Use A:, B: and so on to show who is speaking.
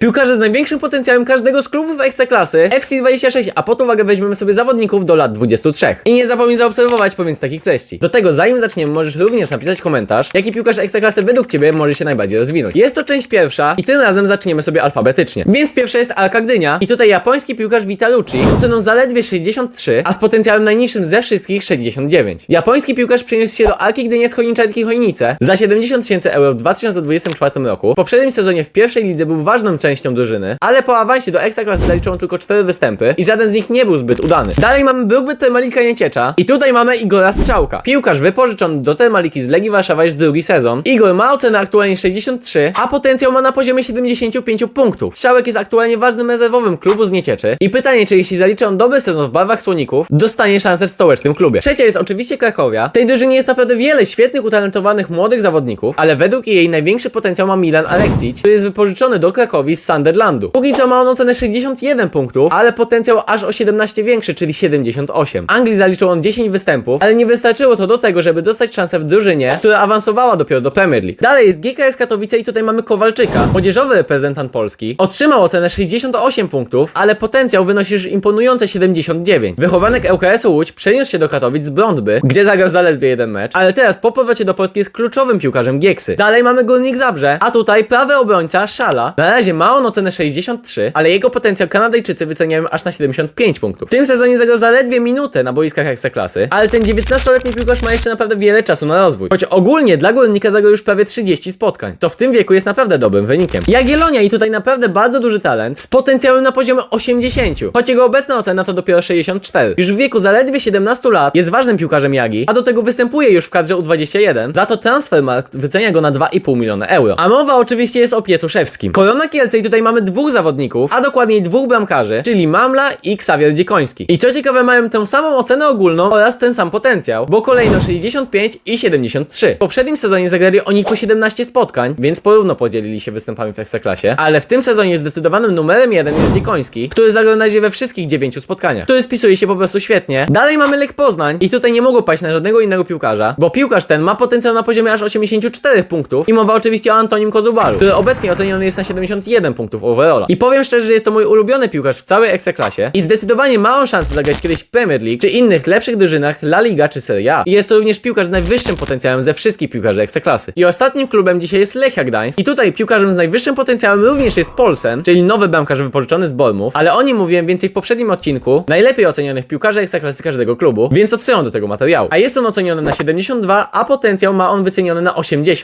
A: Piłkarze z największym potencjałem każdego z klubów Ekstraklasy FC26, a pod uwagę weźmiemy sobie zawodników do lat 23. I nie zapomnij zaobserwować pomiędzy takich treści. Do tego zanim zaczniemy możesz również napisać komentarz, jaki piłkarz Ekstraklasy według Ciebie może się najbardziej rozwinąć. Jest to część pierwsza i tym razem zaczniemy sobie alfabetycznie. Więc pierwsza jest Alka Gdynia i tutaj japoński piłkarz Vitalucci z oceną zaledwie 63, a z potencjałem najniższym ze wszystkich 69. Japoński piłkarz przeniósł się do Alki Gdynia z Chojniczanki Chojnice za 70 tysięcy euro w 2024 roku. W poprzednim sezonie w pierwszej lidze był ważną częścią drużyny, ale po awansie do Ekstraklasy zaliczono tylko 4 występy i żaden z nich nie był zbyt udany. Dalej mamy Brugby Termalika Nieciecza i tutaj mamy Igora Strzałka. Piłkarz wypożyczony do Termaliki z Legii Warszawa już drugi sezon. Igor ma ocenę aktualnie 63, a potencjał ma na poziomie 75 punktów. Strzałek jest aktualnie ważnym rezerwowym klubu z Niecieczy i pytanie, czy jeśli zaliczy on dobry sezon w barwach Słoników, dostanie szansę w stołecznym klubie. Trzecia jest oczywiście Krakowia. W tej drużynie jest naprawdę wiele świetnych, utalentowanych młodych zawodników, ale według jej największy potencjał ma Milan Aleksic, który jest wypożyczony do Krakowi z Sunderlandu. Póki co ma on ocenę 61 punktów, ale potencjał aż o 17 większy, czyli 78. Anglii zaliczył on 10 występów, ale nie wystarczyło to do tego, żeby dostać szansę w drużynie, która awansowała dopiero do Premier League. Dalej jest GKS Katowice i tutaj mamy Kowalczyka, młodzieżowy reprezentant Polski. Otrzymał ocenę 68 punktów, ale potencjał wynosi już imponujące 79. Wychowanek ŁKS-u Łódź przeniósł się do Katowic z Brądby, gdzie zagrał zaledwie jeden mecz, ale teraz po powrocie do Polski jest kluczowym piłkarzem Gieksy. Dalej mamy Górnik Zabrze, a tutaj prawy obrońca Szala. Na razie ma on ocenę 63, ale jego potencjał Kanadyjczycy wyceniają aż na 75 punktów. W tym sezonie zagrał zaledwie minutę na boiskach Ekstraklasy, ale ten 19-letni piłkarz ma jeszcze naprawdę wiele czasu na rozwój. Choć ogólnie dla Górnika zagrał już prawie 30 spotkań, to w tym wieku jest naprawdę dobrym wynikiem. Jagiellonia i tutaj naprawdę bardzo duży talent z potencjałem na poziomie 80, choć jego obecna ocena to dopiero 64. Już w wieku zaledwie 17 lat jest ważnym piłkarzem Jagi, a do tego występuje już w kadrze U21, za to Transfermarkt wycenia go na 2,5 miliona euro. A mowa oczywiście jest o Pietuszewskim. Korona Kielce i tutaj mamy dwóch zawodników, a dokładniej dwóch bramkarzy, czyli Mamla i Xavier Dziekoński. I co ciekawe mają tę samą ocenę ogólną oraz ten sam potencjał, bo kolejno 65 i 73. W poprzednim sezonie zagrali oni po 17 spotkań, więc porówno podzielili się występami w Ekstraklasie, ale w tym sezonie zdecydowanym numerem jeden jest Dziekoński, który zagrał na we wszystkich 9 spotkaniach, który spisuje się po prostu świetnie. Dalej mamy Lech Poznań i tutaj nie mogło paść na żadnego innego piłkarza, bo piłkarz ten ma potencjał na poziomie aż 84 punktów i mowa oczywiście o Antonim Kozubalu, który obecnie oceniony jest na 71 punktów overalla. I powiem szczerze, że jest to mój ulubiony piłkarz w całej Ekstraklasie i zdecydowanie ma on szansę zagrać kiedyś w Premier League czy innych lepszych drużynach La Liga czy Serie A. I jest to również piłkarz z najwyższym potencjałem ze wszystkich piłkarzy Ekstraklasy. I ostatnim klubem dzisiaj jest Lechia Gdańsk i tutaj piłkarzem z najwyższym potencjałem również jest Polsen, czyli nowy bramkarz wypożyczony z Bormów, ale o nim mówiłem więcej w poprzednim odcinku, najlepiej ocenionych piłkarzy Ekstraklasy każdego klubu, więc odsyłam do tego materiału. A jest on oceniony na 72, a potencjał ma on wyceniony na 80.